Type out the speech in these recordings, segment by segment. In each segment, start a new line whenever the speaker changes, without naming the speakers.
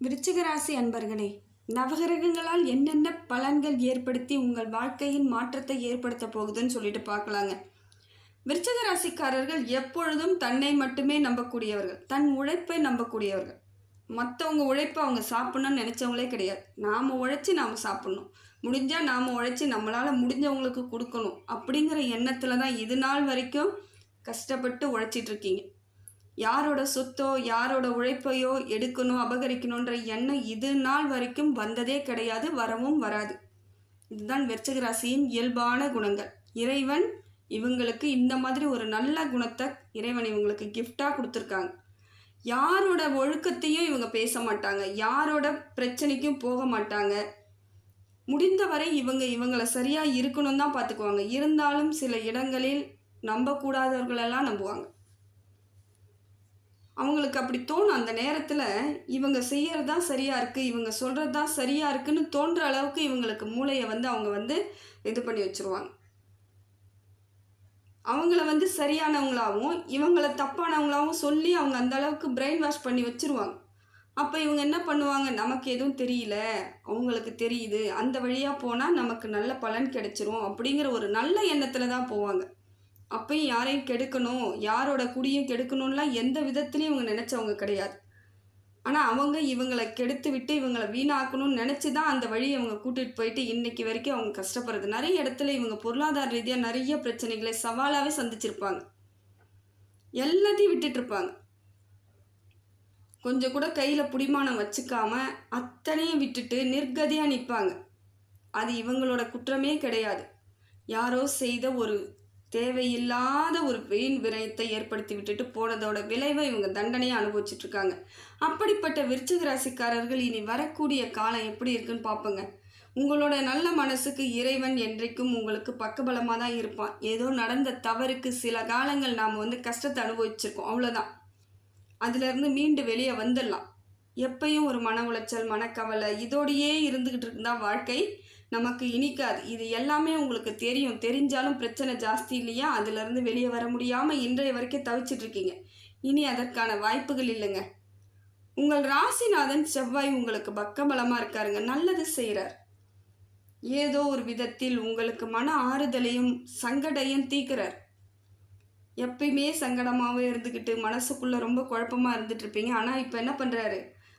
விருச்சிகராசி அன்பர்களே நவகிரகங்களால் என்னென்ன பலன்கள் ஏற்படுத்தி உங்கள் வாழ்க்கையின் மாற்றத்தை ஏற்படுத்த போகுதுன்னு சொல்லிட்டு பார்க்கலாங்க. விருச்சிக ராசிக்காரர்கள் எப்பொழுதும் தன்னை மட்டுமே நம்பக்கூடியவர்கள் தன் உழைப்பை நம்பக்கூடியவர்கள். மற்றவங்க உழைப்பை அவங்க சாப்பிட்ணும்னு நினச்சவங்களே கிடையாது. நாம் உழைச்சி நாம் சாப்பிட்ணும். முடிஞ்சால் நாம் உழைச்சி நம்மளால் முடிஞ்சவங்களுக்கு கொடுக்கணும் அப்படிங்கிற எண்ணத்தில் தான் இது நாள் வரைக்கும் கஷ்டப்பட்டு உழைச்சிட்டு இருக்கீங்க. யாரோட சொத்தோ யாரோட உழைப்பையோ எடுக்கணும் அபகரிக்கணுன்ற எண்ணம் இது நாள் வரைக்கும் வந்ததே கிடையாது வரவும் வராது. இதுதான் விருச்சிக ராசியின் இயல்பான குணங்கள். இறைவன் இவங்களுக்கு இந்த மாதிரி ஒரு நல்ல குணத்தை இறைவன் இவங்களுக்கு கிஃப்டாக கொடுத்துருக்காங்க. யாரோட ஒழுக்கத்தையும் இவங்க பேச மாட்டாங்க. யாரோட பிரச்சனைக்கும் போக மாட்டாங்க. முடிந்தவரை இவங்க இவங்களை சரியாக இருக்கணும் தான் பார்த்துக்குவாங்க. இருந்தாலும் சில இடங்களில் நம்பக்கூடாதவர்களெல்லாம் நம்புவாங்க. அவங்களுக்கு அப்படி தோணும். அந்த நேரத்தில் இவங்க செய்கிறது தான் சரியாக இருக்குது இவங்க சொல்கிறது தான் சரியாக இருக்குன்னு தோன்ற அளவுக்கு இவங்களுக்கு மூளையை வந்து அவங்க வந்து இது பண்ணி வச்சுருவாங்க. அவங்கள வந்து சரியானவங்களாகவும் இவங்கள தப்பானவங்களாகவும் சொல்லி அவங்க அந்த அளவுக்கு பிரெயின் வாஷ் பண்ணி வச்சுருவாங்க. அப்போ இவங்க என்ன பண்ணுவாங்க? நமக்கு எதுவும் தெரியல அவங்களுக்கு தெரியுது அந்த வழியாக போனால் நமக்கு நல்ல பலன் கிடைச்சிரும் அப்படிங்கிற ஒரு நல்ல எண்ணத்தில் தான் போவாங்க. அப்பயும் யாரையும் கெடுக்கணும் யாரோட குடியும் கெடுக்கணும்லாம் எந்த விதத்துலையும் இவங்க நினச்சவங்க கிடையாது. ஆனால் அவங்க இவங்களை கெடுத்து விட்டு இவங்களை வீணாக்கணும்னு நினச்சி தான் அந்த வழியை அவங்க கூட்டிகிட்டு போயிட்டு இன்றைக்கி வரைக்கும் அவங்க கஷ்டப்படுறது. நிறைய இடத்துல இவங்க பொருளாதார ரீதியாக நிறைய பிரச்சனைகளை சவாலாகவே சந்திச்சிருப்பாங்க. எல்லாத்தையும் விட்டுட்டு இருப்பாங்க கொஞ்சம் கூட கையில் புடிமானம் வச்சுக்காம அத்தனையும் விட்டுட்டு நிர்கதியாக நிற்பாங்க அது இவங்களோட குற்றமே கிடையாது. யாரோ செய்த ஒரு தேவையில்லாத ஒரு வீண் விரயத்தை ஏற்படுத்தி விட்டுட்டு போனதோட விளைவை இவங்க தண்டனையை அனுபவிச்சுட்டு இருக்காங்க அப்படிப்பட்ட விருச்சிக ராசிக்காரர்கள் இனி வரக்கூடிய காலம் எப்படி இருக்குன்னு பார்ப்போங்க உங்களோட நல்ல மனசுக்கு இறைவன் என்றைக்கும் உங்களுக்கு பக்கபலமாக தான் இருப்பான். ஏதோ நடந்த தவறுக்கு சில காலங்கள் நாம் வந்து கஷ்டத்தை அனுபவிச்சிருக்கோம். அவ்வளோதான் அதிலிருந்து மீண்டு வெளியே வந்துடலாம். எப்பயும் ஒரு மன உளைச்சல் மனக்கவலை இதோடையே இருந்துக்கிட்டு இருந்தால் வாழ்க்கை. நமக்கு இனிக்காது. இது எல்லாமே உங்களுக்கு தெரியும். தெரிஞ்சாலும் பிரச்சனை ஜாஸ்தி இல்லையா? அதுலேருந்து வெளியே வர முடியாமல் இன்றைய வரைக்கும் தவிச்சிட்ருக்கீங்க. இனி அதற்கான வாய்ப்புகள் இல்லைங்க. உங்கள் ராசிநாதன் செவ்வாய் உங்களுக்கு பக்கபலமாக இருக்காருங்க. நல்லது செய்கிறார் ஏதோ ஒரு விதத்தில் உங்களுக்கு மன ஆறுதலையும் சங்கடையும் தீக்கிறார். எப்பயுமே சங்கடமாகவே இருந்துக்கிட்டு மனசுக்குள்ளே ரொம்ப குழப்பமாக இருந்துகிட்ருப்பீங்க ஆனால் இப்போ என்ன பண்ணுறாரு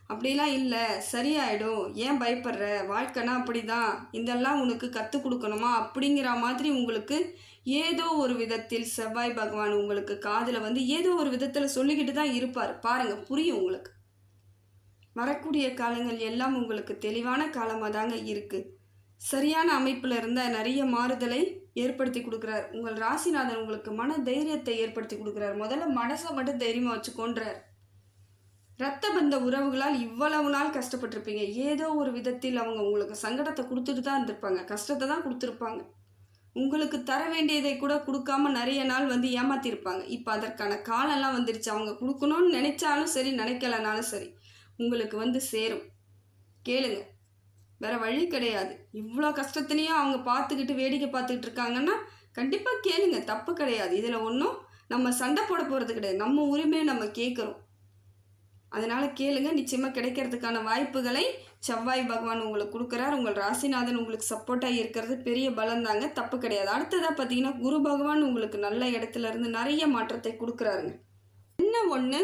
அப்படிலாம் இல்லை. சரியாயிடும். ஏன் பயப்படுற? வாழ்க்கைனா அப்படி தான் இதெல்லாம் உனக்கு கற்றுக் கொடுக்கணுமா? அப்படிங்கிற மாதிரி உங்களுக்கு ஏதோ ஒரு விதத்தில் செவ்வாய் பகவான் உங்களுக்கு காதில் வந்து ஏதோ ஒரு விதத்தில் சொல்லிக்கிட்டு தான் இருப்பார். பாருங்கள் புரியும் உங்களுக்கு. வரக்கூடிய காலங்கள் எல்லாம் உங்களுக்கு தெளிவான காலமாக தாங்க இருக்குது சரியான அமைப்பில் இருந்த நிறைய மாறுதலை ஏற்படுத்தி கொடுக்குறார். உங்கள் ராசிநாதன் உங்களுக்கு மன தைரியத்தை ஏற்படுத்தி கொடுக்குறார். முதல்ல மனசை மட்டும் தைரியமாக வச்சுக்கோன்றார். ரத்த பந்த உறவுகளால் இவ்வளவு நாள் கஷ்டப்பட்டிருப்பீங்க. ஏதோ ஒரு விதத்தில் அவங்க உங்களுக்கு சங்கடத்தை கொடுத்துட்டு தான் இருந்திருப்பாங்க. கஷ்டத்தை தான் கொடுத்துருப்பாங்க. உங்களுக்கு தர வேண்டியதை கூட கொடுக்காம நிறைய நாள் வந்து ஏமாத்திருப்பாங்க. இப்போ அதற்கான காலம்லாம் வந்துருச்சு. அவங்க கொடுக்கணும்னு நினைச்சாலும் சரி நினைக்கலனாலும் சரி உங்களுக்கு வந்து சேரும். கேளுங்க. வேற வழி கிடையாது. இவ்வளோ கஷ்டத்துலேயும் அவங்க பார்த்துக்கிட்டு வேடிக்கை பார்த்துக்கிட்டு இருக்காங்கன்னா கண்டிப்பாக கேளுங்க. தப்பு கிடையாது. இதில் ஒன்றும் நம்ம சண்டை போட போகிறது கிடையாது. நம்ம உரிமையை நம்ம கேட்குறோம். அதனால் கேளுங்க. நிச்சயமாக கிடைக்கிறதுக்கான வாய்ப்புகளை செவ்வாய் பகவான் உங்களுக்கு கொடுக்குறார். உங்கள் ராசிநாதன் உங்களுக்கு சப்போர்ட்டாக இருக்கிறது. பெரிய பலம் தாங்க. தப்பு கிடையாது. அடுத்ததாக பார்த்தீங்கன்னா குரு பகவான் உங்களுக்கு நல்ல இடத்துல இருந்து நிறைய மாற்றத்தை கொடுக்குறாருங்க. என்ன ஒன்று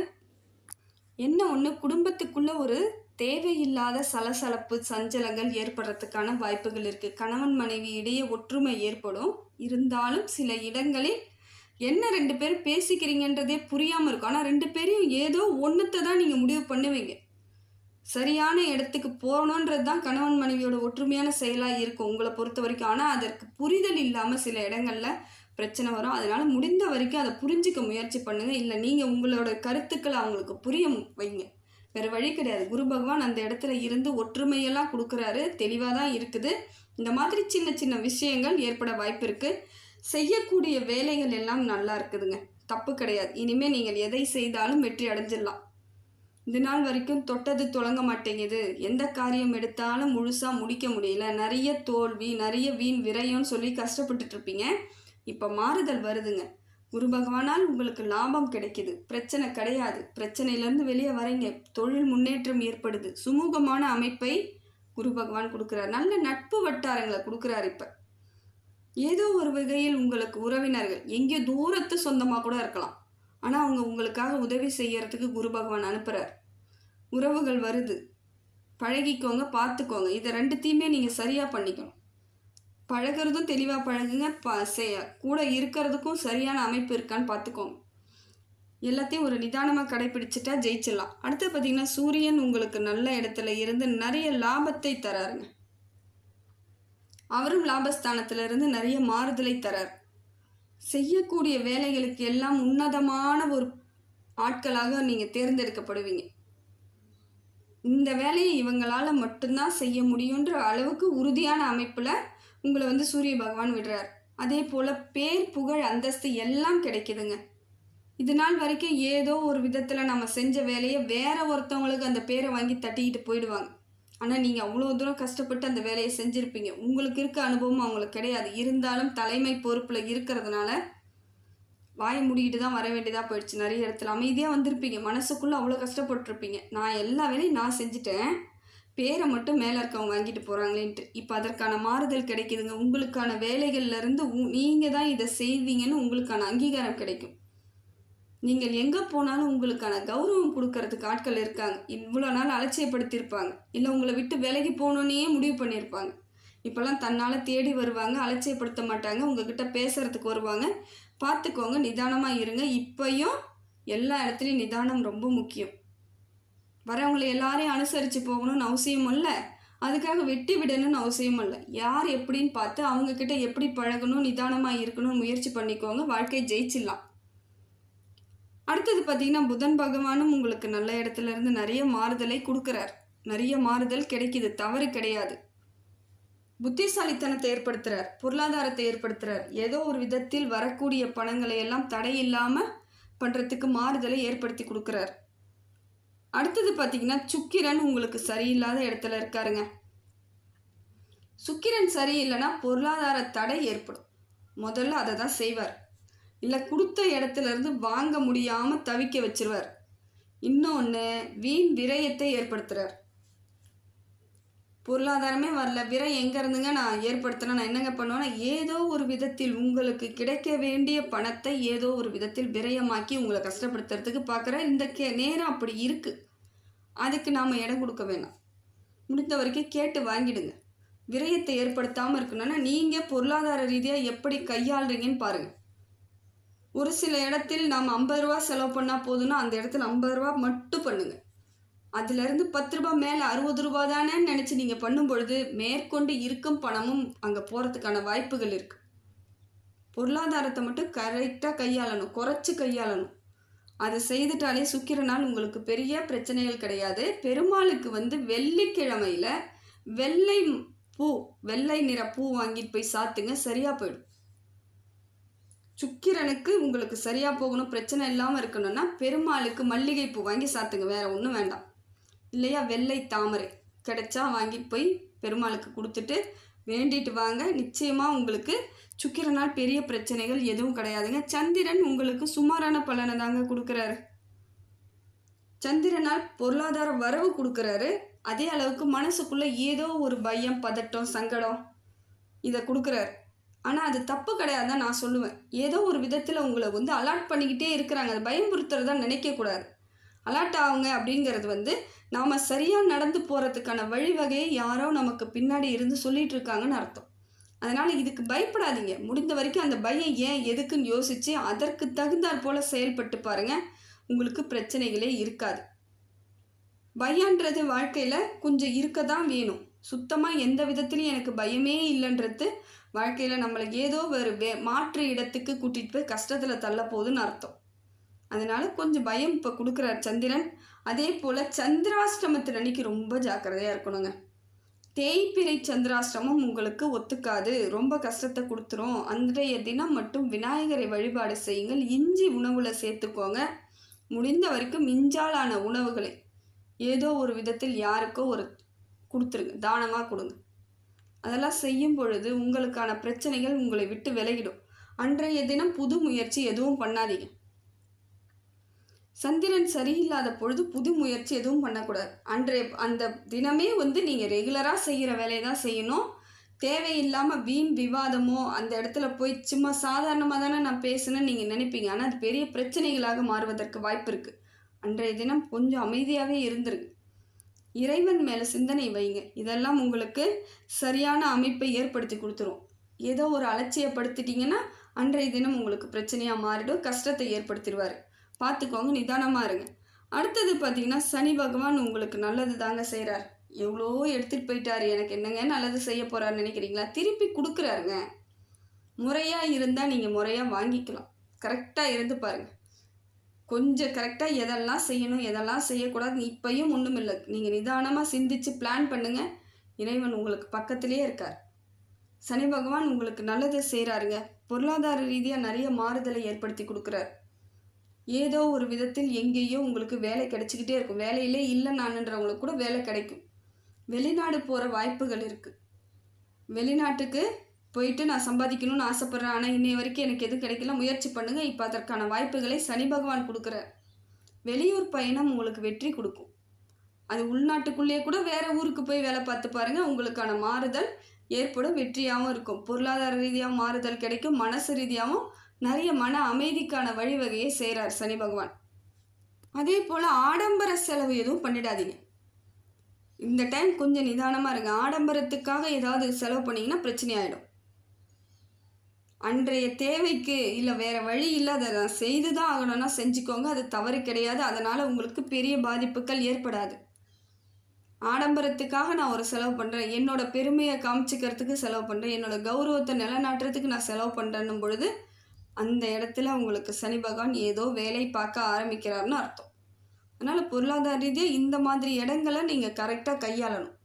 என்ன ஒன்று குடும்பத்துக்குள்ள ஒரு தேவையில்லாத சலசலப்பு சஞ்சலங்கள் ஏற்படுறதுக்கான வாய்ப்புகள் இருக்குது கணவன் மனைவி இடையே ஒற்றுமை ஏற்படும். இருந்தாலும் சில இடங்களில் என்ன ரெண்டு பேரும் பேசிக்கிறீங்கன்றதே புரியாமல் இருக்கும். ஆனால் ரெண்டு பேரையும் ஏதோ ஒன்றுத்தை தான் நீங்கள் முடிவு பண்ணுவீங்க. சரியான இடத்துக்கு போகணுன்றது தான் கணவன் மனைவியோட ஒற்றுமையான செயலாக இருக்கும் உங்களை பொறுத்த வரைக்கும். ஆனால் அதற்கு புரிதல் இல்லாமல் சில இடங்களில் பிரச்சனை வரும். அதனால் முடிந்த வரைக்கும் அதை புரிஞ்சிக்க முயற்சி பண்ணுங்கள் இல்லை நீங்கள் உங்களோட கருத்துக்களை அவங்களுக்கு புரிய வைங்க. வேறு வழி கிடையாது. குரு பகவான் அந்த இடத்துல இருந்து ஒற்றுமையெல்லாம் கொடுக்குறாரு. தெளிவாக தான் இருக்குது. இந்த மாதிரி சின்ன சின்ன விஷயங்கள் ஏற்பட வாய்ப்பு இருக்குது செய்யக்கூடிய வேலைகள் எல்லாம் நல்லா இருக்குதுங்க. தப்பு கிடையாது. இனிமேல் நீங்கள் எதை செய்தாலும் வெற்றி அடைஞ்சிடலாம். இது நாள் வரைக்கும் தொட்டது தொடங்க மாட்டேங்குது. எந்த காரியம் எடுத்தாலும் முழுசாக முடிக்க முடியல. நிறைய தோல்வி நிறைய வீண் விரயம்னு சொல்லி கஷ்டப்பட்டுட்டு இருப்பீங்க. இப்போ மாறுதல் வருதுங்க. குரு பகவானால் உங்களுக்கு லாபம் கிடைக்குது. பிரச்சனை கிடையாது. பிரச்சனையிலேருந்து வெளியே வரீங்க. தொழில் முன்னேற்றம் ஏற்படுது. சுமூகமான அமைப்பை குரு பகவான் கொடுக்குறார். நல்ல நட்பு வட்டாரங்களை கொடுக்குறாரு இப்போ. ஏதோ ஒரு வகையில் உங்களுக்கு உறவினர்கள் எங்கே தூரத்து சொந்தமாக கூட இருக்கலாம். ஆனால் அவங்க உங்களுக்காக உதவி செய்யறதுக்கு குரு பகவான் அனுப்புகிறார் உறவுகள் வருது. பழகிக்கோங்க பார்த்துக்கோங்க இதை ரெண்டுத்தையுமே நீங்கள் சரியாக பண்ணிக்கணும். பழகிறதும் தெளிவாக பழகுங்க. ப செய்ய கூட இருக்கிறதுக்கும் சரியான அமைப்பு இருக்கான்னு பார்த்துக்கோங்க எல்லாத்தையும் ஒரு நிதானமாக கடைப்பிடிச்சிட்டா ஜெயிச்சிடலாம். அடுத்து பார்த்திங்கன்னா சூரியன் உங்களுக்கு நல்ல இடத்துல இருந்து நிறைய லாபத்தை தராருங்க. அவரும் லாபஸ்தானத்திலிருந்து நிறைய மாறுதலை தரார். செய்யக்கூடிய வேலைகளுக்கு எல்லாம் உன்னதமான ஒரு ஆட்களாக நீங்கள் தேர்ந்தெடுக்கப்படுவீங்க. இந்த வேலையை இவங்களால் மட்டும்தான் செய்ய முடியுன்ற அளவுக்கு உறுதியான அமைப்பில் உங்களை வந்து சூரிய பகவான் விடுறார். அதே போல் பேர் புகழ் அந்தஸ்து எல்லாம் கிடைக்குதுங்க. இது நாள் வரைக்கும் ஏதோ ஒரு விதத்தில் நம்ம செஞ்ச வேலையை வேற ஒருத்தவங்களுக்கு அந்த பேரை வாங்கி தட்டிக்கிட்டு போயிடுவாங்க. ஆனால் நீங்கள் அவ்வளோ தூரம் கஷ்டப்பட்டு அந்த வேலையை செஞ்சுருப்பீங்க. உங்களுக்கு இருக்க அனுபவம் அவங்களுக்கு கிடையாது. இருந்தாலும் தலைமை பொறுப்பில் இருக்கிறதுனால வாயை மூடிக்கிட்டு தான் வர வேண்டியதாக போயிடுச்சு. நிறைய இடத்துல அமைதியாக வந்திருப்பீங்க. மனசுக்குள்ளே அவ்வளோ கஷ்டப்பட்டிருப்பீங்க. நான் எல்லா வேலையும் நான் செஞ்சுட்டேன். பேரை மட்டும் மேலே இருக்கவங்க வாங்கிட்டு போகிறாங்களேன்ட்டு இப்போ அதற்கான மாறுதல் கிடைக்குதுங்க. உங்களுக்கான வேலைகள்லேருந்து நீங்கள் தான் இதை செய்வீங்கன்னு உங்களுக்கான அங்கீகாரம் கிடைக்கும். நீங்கள் எங்கே போனாலும் உங்களுக்கான கௌரவம் கொடுக்கறதுக்கு ஆட்கள் இருக்காங்க. இவ்வளோ நாள் அலட்சியப்படுத்தியிருப்பாங்க. இல்லை உங்களை விட்டு விலகி போகணுன்னே முடிவு பண்ணியிருப்பாங்க. இப்போல்லாம் தன்னால் தேடி வருவாங்க அலட்சியப்படுத்த மாட்டாங்க. உங்ககிட்ட பேசுகிறதுக்கு வருவாங்க. பார்த்துக்கோங்க நிதானமாக இருங்க. இப்பையும் எல்லா இடத்துலையும் நிதானம் ரொம்ப முக்கியம். வரவங்களை எல்லாரையும் அனுசரித்து போகணும்னு அவசியம் இல்லை. அதுக்காக வெட்டி விடணும்னு அவசியம் இல்லை. யார் எப்படின்னு பார்த்து அவங்கக்கிட்ட எப்படி பழகணும் நிதானமாக இருக்கணும்னு முயற்சி பண்ணிக்கோங்க. வாழ்க்கையை ஜெயிச்சிடலாம். அடுத்தது பார்த்தீங்கன்னா புதன் பகவானும் உங்களுக்கு நல்ல இடத்துல இருந்து நிறைய மாறுதலை கொடுக்குறார். நிறைய மாறுதல் கிடைக்குது தவறு கிடையாது. புத்திசாலித்தனத்தை ஏற்படுத்துறார் பொருளாதாரத்தை ஏற்படுத்துறார். ஏதோ ஒரு விதத்தில் வரக்கூடிய பணங்களை எல்லாம் தடை இல்லாமல் பண்ணுறதுக்கு மாறுதலை ஏற்படுத்தி கொடுக்குறார். அடுத்தது பார்த்தீங்கன்னா சுக்கிரன் உங்களுக்கு சரியில்லாத இடத்துல இருக்காருங்க. சுக்கிரன் சரியில்லைன்னா பொருளாதார தடை ஏற்படும். முதல்ல அதை தான் செய்வார். இல்லை கொடுத்த இடத்துலேருந்து வாங்க முடியாமல் தவிக்க வச்சிருவார். இன்னொன்று வீண் விரயத்தை ஏற்படுத்துகிறார் பொருளாதாரமே வரல. விரை எங்கே இருந்துங்க? நான் ஏற்படுத்தினா நான் என்னங்க பண்ணுவேன்னா ஏதோ ஒரு விதத்தில் உங்களுக்கு கிடைக்க வேண்டிய பணத்தை ஏதோ ஒரு விதத்தில் விரயமாக்கி உங்களை கஷ்டப்படுத்துறதுக்கு பார்க்குற இந்த கே நேரம் அப்படி இருக்குது அதுக்கு நாம் இடம் கொடுக்க வேணாம். முடிந்த வரைக்கும் கேட்டு வாங்கிடுங்க. விரயத்தை ஏற்படுத்தாமல் இருக்கணும்னா நீங்கள் பொருளாதார ரீதியாக எப்படி கையாளுறீங்கன்னு பாருங்கள் ஒரு சில இடத்தில் நாம் ஐம்பது ரூபா செலவு பண்ணால் போதும்னா அந்த இடத்துல ஐம்பது ரூபா மட்டும் பண்ணுங்கள் அதுலேருந்து பத்து ரூபா மேலே அறுபது ரூபா தானே நினச்சி நீங்கள் பண்ணும் பொழுது மேற்கொண்டு இருக்கும் பணமும் அங்கே போகிறதுக்கான வாய்ப்புகள் இருக்குது பொருளாதாரத்தை மட்டும் கரெக்டாக கையாளணும் குறைச்சி கையாளணும். அதை செய்துட்டாலே சுக்கிரனால் உங்களுக்கு பெரிய பிரச்சனைகள் கிடையாது. பெருமாளுக்கு வந்து வெள்ளிக்கிழமையில் வெள்ளை பூ வெள்ளை நிற பூ வாங்கிட்டு போய் சாத்துங்க சரியாக போயிடும். சுக்கிரனுக்கு உங்களுக்கு சரியாக போகணும் பிரச்சனை இல்லாமல் இருக்கணும்னா பெருமாளுக்கு மல்லிகை பூ வாங்கி சாத்துங்க வேறு ஒன்றும் வேண்டாம். இல்லையா? வெள்ளை தாமரை கிடைச்சா வாங்கி போய் பெருமாளுக்கு கொடுத்துட்டு வேண்டிட்டு வாங்க. நிச்சயமாக உங்களுக்கு சுக்கிரனால் பெரிய பிரச்சனைகள் எதுவும் கிடையாதுங்க. சந்திரன் உங்களுக்கு சுமாரான பலனை தாங்க கொடுக்குறாரு. சந்திரனால் பொருளாதார வரவு கொடுக்குறாரு. அதே அளவுக்கு மனசுக்குள்ளே ஏதோ ஒரு பயம் பதட்டம் சங்கடம் இதை கொடுக்குறாரு. ஆனால் அது தப்பு கிடையாதுதான் நான் சொல்லுவேன். ஏதோ ஒரு விதத்தில் உங்களை வந்து அலாட் பண்ணிக்கிட்டே இருக்கிறாங்க. அதை பயமுறுத்துறதா நினைக்கக்கூடாது அலாட் ஆகுங்க அப்படிங்கிறது வந்து நாம் சரியாக நடந்து போகிறதுக்கான வழிவகையை யாரோ நமக்கு பின்னாடி இருந்து சொல்லிகிட்டு இருக்காங்கன்னு அர்த்தம். அதனால் இதுக்கு பயப்படாதீங்க. முடிந்த வரைக்கும் அந்த பயம் ஏன் எதுக்குன்னு யோசித்து அதற்கு தகுந்தாற் போல் செயல்பட்டு பாருங்கள் உங்களுக்கு பிரச்சனைகளே இருக்காது. பயன்றது வாழ்க்கையில் கொஞ்சம் இருக்க தான் வேணும். சுத்தமாக எந்த விதத்துலையும் எனக்கு பயமே இல்லைன்றது வாழ்க்கையில் நம்மளை ஏதோ ஒரு வே மாற்று இடத்துக்கு கூட்டிகிட்டு போய் கஷ்டத்தில் தள்ள போகுதுன்னு அர்த்தம். அதனால கொஞ்சம் பயம் இப்போ கொடுக்குறார் சந்திரன் அதே போல் சந்திராஷ்டமத்தில் அன்னைக்கு ரொம்ப ஜாக்கிரதையாக இருக்கணுங்க. தேய்பிரை சந்திராஷ்டமம் உங்களுக்கு ஒத்துக்காது ரொம்ப கஷ்டத்தை கொடுத்துரும். அன்றைய தினம் மட்டும் விநாயகரை வழிபாடு செய்யுங்கள். இஞ்சி உணவில் சேர்த்துக்கோங்க. முடிந்த வரைக்கும் மிஞ்சாலான உணவுகளை ஏதோ ஒரு விதத்தில் யாருக்கோ ஒரு கொடுத்துருங்க. தானமாக கொடுங்க. அதெல்லாம் செய்யும் பொழுது உங்களுக்கான பிரச்சனைகள் உங்களை விட்டு விலகிடும். அன்றைய தினம் புது முயற்சி எதுவும் பண்ணாதீங்க. சந்திரன் சரியில்லாத பொழுது புது முயற்சி எதுவும் பண்ணக்கூடாது. அன்றைய அந்த தினமே வந்து நீங்கள் ரெகுலராக செய்கிற வேலையை தான் செய்யணும். தேவையில்லாமல் வீண் விவாதமோ அந்த இடத்துல போய் சும்மா சாதாரணமாக தானே நான் பேசுனேன்னு நீங்கள் நினைப்பீங்க. ஆனால் அது பெரிய பிரச்சனைகளாக மாறுவதற்கு வாய்ப்பு இருக்குது அன்றைய தினம் கொஞ்சம் அமைதியாகவே இருந்திருக்கு. இறைவன் மேலே சிந்தனை வைங்க. இதெல்லாம் உங்களுக்கு சரியான அமைப்பை ஏற்படுத்தி கொடுத்துரும். ஏதோ ஒரு அலட்சியப்படுத்திட்டீங்கன்னா அன்றைய தினம் உங்களுக்கு பிரச்சனையாக மாறிடும் கஷ்டத்தை ஏற்படுத்திடுவார். பார்த்துக்கோங்க நிதானமாக இருங்க. அடுத்தது பார்த்தீங்கன்னா சனி பகவான் உங்களுக்கு நல்லது தாங்க செய்கிறார் எவ்வளோ எடுத்துகிட்டு போயிட்டார் எனக்கு என்னங்க நல்லது செய்ய போகிறாருன்னு நினைக்கிறீங்களா? திருப்பி கொடுக்குறாருங்க. முறையாக இருந்தால் நீங்கள் முறையாக வாங்கிக்கலாம். கரெக்டாக இருந்து பாருங்கள் கொஞ்சம் கரெக்டாக எதெல்லாம் செய்யணும் எதெல்லாம் செய்யக்கூடாது இப்பையும் ஒன்றும் இல்லை. நீங்கள் நிதானமாக சிந்திச்சு பிளான் பண்ணுங்கள் இறைவன் உங்களுக்கு பக்கத்திலே இருக்கார். சனி பகவான் உங்களுக்கு நல்லது செய்கிறாருங்க பொருளாதார ரீதியாக நிறைய மாறுதலை ஏற்படுத்தி கொடுக்குறார். ஏதோ ஒரு விதத்தில் எங்கேயோ உங்களுக்கு வேலை கிடைச்சிக்கிட்டே இருக்கும். வேலையிலே இல்லை நானுன்றவங்களுக்கு கூட வேலை கிடைக்கும். வெளிநாடு போகிற வாய்ப்புகள் இருக்குது வெளிநாட்டுக்கு போயிட்டு நான் சம்பாதிக்கணும்னு ஆசைப்பட்றேன். ஆனால் இன்னைய வரைக்கும் எனக்கு எதுவும் கிடைக்கல. முயற்சி பண்ணுங்கள் இப்போ அதற்கான வாய்ப்புகளை சனி பகவான் கொடுக்குறார் வெளியூர் பயணம் உங்களுக்கு வெற்றி கொடுக்கும். அது உள்நாட்டுக்குள்ளேயே கூட வேறு ஊருக்கு போய் வேலை பார்த்து பாருங்கள் உங்களுக்கான மாறுதல் ஏற்படும். வெற்றியாகவும் இருக்கும். பொருளாதார ரீதியாகவும் மாறுதல் கிடைக்கும். மனசு ரீதியாகவும் நிறைய மன அமைதிக்கான வழிவகையை செய்கிறார் சனி பகவான். அதே போல் ஆடம்பர செலவு எதுவும் பண்ணிடாதீங்க. இந்த டைம் கொஞ்சம் நிதானமாக இருங்க. ஆடம்பரத்துக்காக ஏதாவது செலவு பண்ணிங்கன்னா பிரச்சனை ஆகிடும் அன்றைய தேவைக்கு இல்லை வேறு வழி இல்லை அதை நான் செய்து தான் ஆகணும்னா செஞ்சுக்கோங்க. அது தவறு கிடையாது. அதனால் உங்களுக்கு பெரிய பாதிப்புகள் ஏற்படாது. ஆடம்பரத்துக்காக நான் ஒரு செலவு பண்ணுறேன் என்னோட பெருமையை காமிச்சிக்கிறதுக்கு செலவு பண்ணுறேன் என்னோட கௌரவத்தை நிலநாட்டுறதுக்கு நான் செலவு பண்ணுறேன்னும் பொழுது அந்த இடத்துல உங்களுக்கு சனி பகவான் ஏதோ வேலை பார்க்க ஆரம்பிக்கிறாருன்னு அர்த்தம். அதனால் பொருளாதார ரீதியாக இந்த மாதிரி இடங்களை நீங்கள் கரெக்டாக கையாளணும்.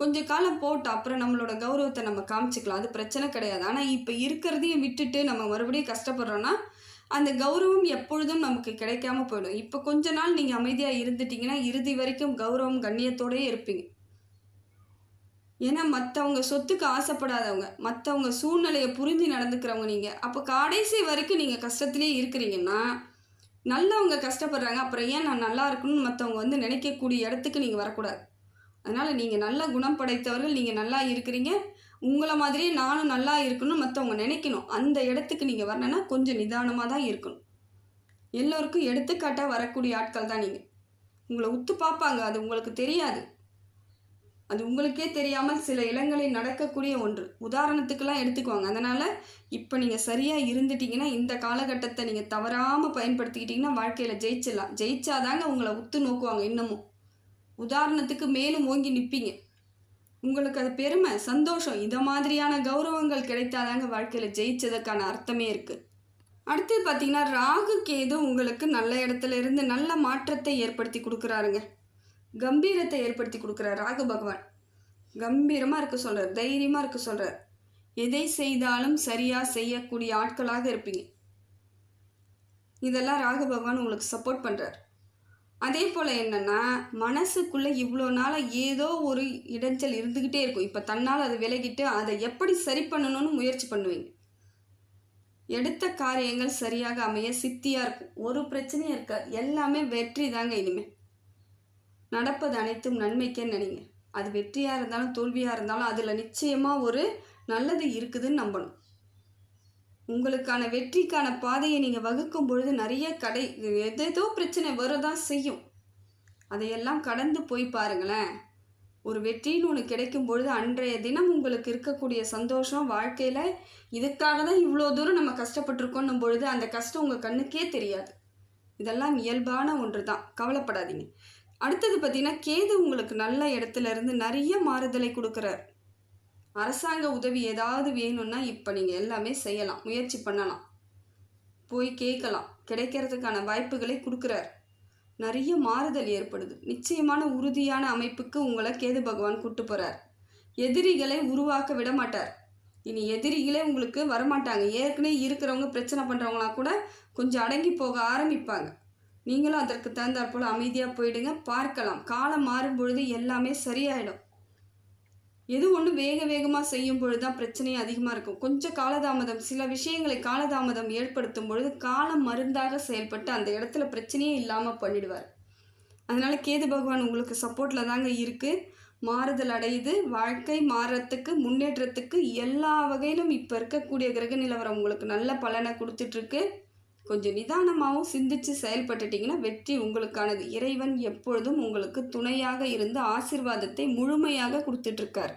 கொஞ்ச காலம் போட்டு அப்புறம் நம்மளோட கௌரவத்தை நம்ம காமிச்சிக்கலாம். அது பிரச்சனை கிடையாது. ஆனால் இப்போ இருக்கிறதையும் விட்டுட்டு நம்ம மறுபடியும் கஷ்டப்படுறோன்னா அந்த கௌரவம் எப்பொழுதும் நமக்கு கிடைக்காம போயிடும். இப்போ கொஞ்ச நாள் நீங்கள் அமைதியாக இருந்துட்டீங்கன்னா இறுதி வரைக்கும் கௌரவம் கண்ணியத்தோடயே இருப்பீங்க. ஏன்னா மற்றவங்க சொத்துக்கு ஆசைப்படாதவங்க மற்றவங்க சூழ்நிலையை புரிஞ்சு நடந்துக்கிறவங்க நீங்கள் அப்போ கடைசி வரைக்கும் நீங்கள் கஷ்டத்துலேயே இருக்கிறீங்கன்னா நல்லவங்க கஷ்டப்படுறாங்க. அப்புறம் ஏன் நான் நல்லா இருக்கணும்னு மற்றவங்க வந்து நினைக்கக்கூடிய இடத்துக்கு நீங்கள் வரக்கூடாது. அதனால் நீங்கள் நல்ல குணம் படைத்தவர்கள் நீங்கள் நல்லா இருக்கிறீங்க. உங்களை மாதிரியே நானும் நல்லா இருக்கணும் மற்றவங்க நினைக்கணும். அந்த இடத்துக்கு நீங்கள் வரணுன்னா கொஞ்சம் நிதானமாக தான் இருக்கணும். எல்லோருக்கும் எடுத்துக்காட்டாக வரக்கூடிய ஆட்கள் தான் நீங்கள் உங்களை உத்து பார்ப்பாங்க அது உங்களுக்கு தெரியாது. அது உங்களுக்கே தெரியாமல் சில இடங்களில் நடக்கக்கூடிய ஒன்று. உதாரணத்துக்கெல்லாம் எடுத்துக்குவாங்க. அதனால் இப்போ நீங்கள் சரியாக இருந்துட்டீங்கன்னா இந்த காலகட்டத்தை நீங்கள் தவறாமல் பயன்படுத்திக்கிட்டிங்கன்னா வாழ்க்கையில் ஜெயிச்சிடலாம். ஜெயிச்சாதாங்க உங்களை உத்து நோக்குவாங்க இன்னமும். உதாரணத்துக்கு மேலும் ஓங்கி நிற்பீங்க உங்களுக்கு அது பெருமை சந்தோஷம் இதை மாதிரியான கௌரவங்கள் கிடைத்தாதாங்க வாழ்க்கையில் ஜெயிச்சதுக்கான அர்த்தமே இருக்குது அடுத்தது பார்த்தீங்கன்னா ராகு கேது உங்களுக்கு நல்ல இடத்துல இருந்து நல்ல மாற்றத்தை ஏற்படுத்தி கொடுக்குறாருங்க. கம்பீரத்தை ஏற்படுத்தி கொடுக்குறார் ராகு பகவான். கம்பீரமாக இருக்க சொல்கிறார் தைரியமாக இருக்க சொல்கிறார் எதை செய்தாலும் சரியாக செய்யக்கூடிய ஆட்களாக இருப்பீங்க. இதெல்லாம் ராகு பகவான் உங்களுக்கு சப்போர்ட் பண்ணுறார் அதே போல் என்னென்னா மனசுக்குள்ளே இவ்வளோ நாளாக ஏதோ ஒரு இடைஞ்சல் இருந்துக்கிட்டே இருக்கும். இப்போ தன்னால் அது விலகிட்டு அதை எப்படி சரி பண்ணணும்னு முயற்சி பண்ணுவீங்க? எடுத்த காரியங்கள் சரியாக அமைய சித்தியாக இருக்கும். ஒரு பிரச்சனையும் இருக்காது. எல்லாமே வெற்றி தாங்க இனிமேல் நடப்பது அனைத்தும் நன்மைக்கே நினைங்க. அது வெற்றியாக இருந்தாலும் தோல்வியாக இருந்தாலும் அதில் நிச்சயமாக ஒரு நல்லது இருக்குதுன்னு நம்பணும். உங்களுக்கான வெற்றிக்கான பாதையை நீங்கள் வகுக்கும் பொழுது நிறைய கடை எதேதோ பிரச்சனை வரதான் செய்யும். அதையெல்லாம் கடந்து போய் பாருங்களேன். ஒரு வெற்றின்னு ஒன்று கிடைக்கும் பொழுது அன்றைய தினம் உங்களுக்கு இருக்கக்கூடிய சந்தோஷம் வாழ்க்கையில் இதுக்காக தான் இவ்வளோ தூரம் நம்ம கஷ்டப்பட்டிருக்கோன்னும் பொழுது அந்த கஷ்டம் உங்கள் கண்ணுக்கே தெரியாது. இதெல்லாம் இயல்பான ஒன்று தான் கவலைப்படாதீங்க. அடுத்தது பார்த்தீங்கன்னா கேது உங்களுக்கு நல்ல இடத்துல இருந்து நிறைய மாறுதலை கொடுக்குறார். அரசாங்க உதவி ஏதாவது வேணும்னா இப்போ நீங்கள் எல்லாமே செய்யலாம் முயற்சி பண்ணலாம். போய் கேட்கலாம். கிடைக்கிறதுக்கான வாய்ப்புகளை கொடுக்குறார். நிறைய மாறுதல் ஏற்படுது. நிச்சயமான உறுதியான அமைப்புக்கு உங்களை கேது பகவான் கூட்டு போகிறார் எதிரிகளை உருவாக்க விட மாட்டார். இனி எதிரிகளே உங்களுக்கு வரமாட்டாங்க. ஏற்கனவே இருக்கிறவங்க பிரச்சனை பண்ணுறவங்களாம் கூட கொஞ்சம் அடங்கி போக ஆரம்பிப்பாங்க. நீங்களும் அதற்கு தகுந்தாற்போல் அமைதியாக போயிடுங்க. பார்க்கலாம். காலம் மாறும் பொழுது எல்லாமே சரியாயிடும். எது ஒன்று வேக வேகமாக செய்யும் பொழுது தான் பிரச்சனையும் அதிகமாக இருக்கும். கொஞ்சம் காலதாமதம் சில விஷயங்களை காலதாமதம் ஏற்படுத்தும் பொழுது காலம் மருந்தாக செயல்பட்டு அந்த இடத்துல பிரச்சனையே இல்லாமல் பண்ணிடுவார். அதனால் கேது பகவான் உங்களுக்கு சப்போர்ட்டில் தாங்க இருக்குது மாறுதல் அடையுது. வாழ்க்கை மாறுறதுக்கு முன்னேற்றத்துக்கு எல்லா வகையிலும் இப்போ இருக்கக்கூடிய கிரக நிலவரம் உங்களுக்கு நல்ல பலனை கொடுத்துட்ருக்கு கொஞ்சம் நிதானமாகவும் சிந்திச்சு செயல்பட்டுட்டிங்கன்னா வெற்றி உங்களுக்கானது. இறைவன் எப்பொழுதும் உங்களுக்கு துணையாக இருந்து ஆசிர்வாதத்தை முழுமையாக கொடுத்துட்ருக்கார்.